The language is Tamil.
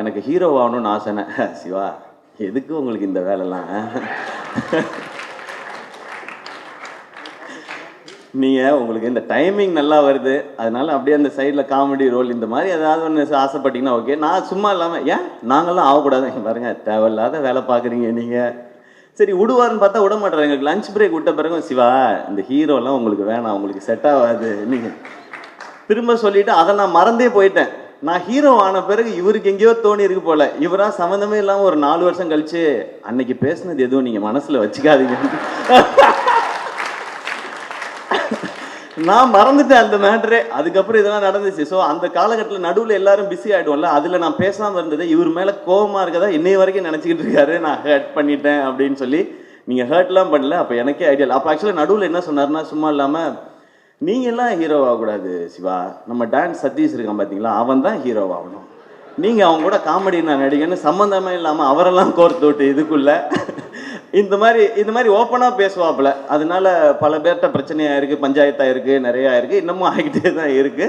எனக்கு ஹீரோ ஆகணும்னு ஆசைனே சிவா எதுக்கு உங்களுக்கு இந்த வேலைலாம்? நீங்கள் உங்களுக்கு இந்த டைமிங் நல்லா வருது. அதனால அப்படியே அந்த சைடில் காமெடி ரோல் இந்த மாதிரி ஏதாவது ஒன்று ஆசைப்பட்டீங்கன்னா ஓகே நான் சும்மா இல்லாமல் ஏன்? நாங்களாம் ஆகக்கூடாது. பாருங்க தேவையில்லாத வேலை பார்க்குறீங்க நீங்கள் சரி விடுவார்னு பார்த்தா விட மாட்டேறாங்க எங்களுக்கு லஞ்ச் பிரேக் விட்ட பிறகு சிவா இந்த ஹீரோலாம் உங்களுக்கு வேணாம் உங்களுக்கு செட் ஆகாது. நீங்கள் திரும்ப சொல்லிட்டு அதை நான் மறந்தே போயிட்டேன். நான் ஹீரோ ஆன பிறகு இவருக்கு எங்கேயோ தோணி இருக்கு போல. இவரா சம்மந்தமே இல்லாமல் ஒரு நாலு வருஷம் கழிச்சு அன்னைக்கு பேசுனது எதுவும் நீங்கள் மனசில் வச்சுக்காதீங்க. நான் மறந்துட்டேன் அந்த மேட்ரே அதுக்கப்புறம் இதெல்லாம் நடந்துச்சு. ஸோ அந்த காலகட்டத்தில் நடுவில் எல்லாரும் பிஸி ஆகிடுவோம்ல அதில் நான் பேசாமல் இருந்தது. இவர் மேலே கோவமாக இருக்கதா இன்னை வரைக்கும் நினச்சிக்கிட்டு இருக்காரு. நான் ஹர்ட் பண்ணிட்டேன் அப்படின்னு சொல்லி. நீங்கள் ஹர்ட்லாம் பண்ணல. அப்போ எனக்கே ஐடியா அப்போ ஆக்சுவலாக நடுவில் என்ன சொன்னார்னா சும்மா இல்லாமல் நீங்கள்லாம் ஹீரோ ஆகக்கூடாது சிவா. நம்ம டான்ஸ் சதீஷ் இருக்கான் பார்த்தீங்களா அவன் தான் ஹீரோ ஆகணும். நீங்கள் அவங்க கூட காமெடி நான் நடிகன்னு சம்மந்தமே இல்லாமல் அவரெல்லாம் கோர்த்து விட்டு இதுக்குள்ள இந்த மாதிரி இந்த மாதிரி ஓப்பனாக பேசுவாப்புல. அதனால பல பேர்கிட்ட பிரச்சனையாக இருக்குது பஞ்சாயத்தாக இருக்குது நிறையா இருக்குது இன்னமும் ஆகிட்டே தான் இருக்குது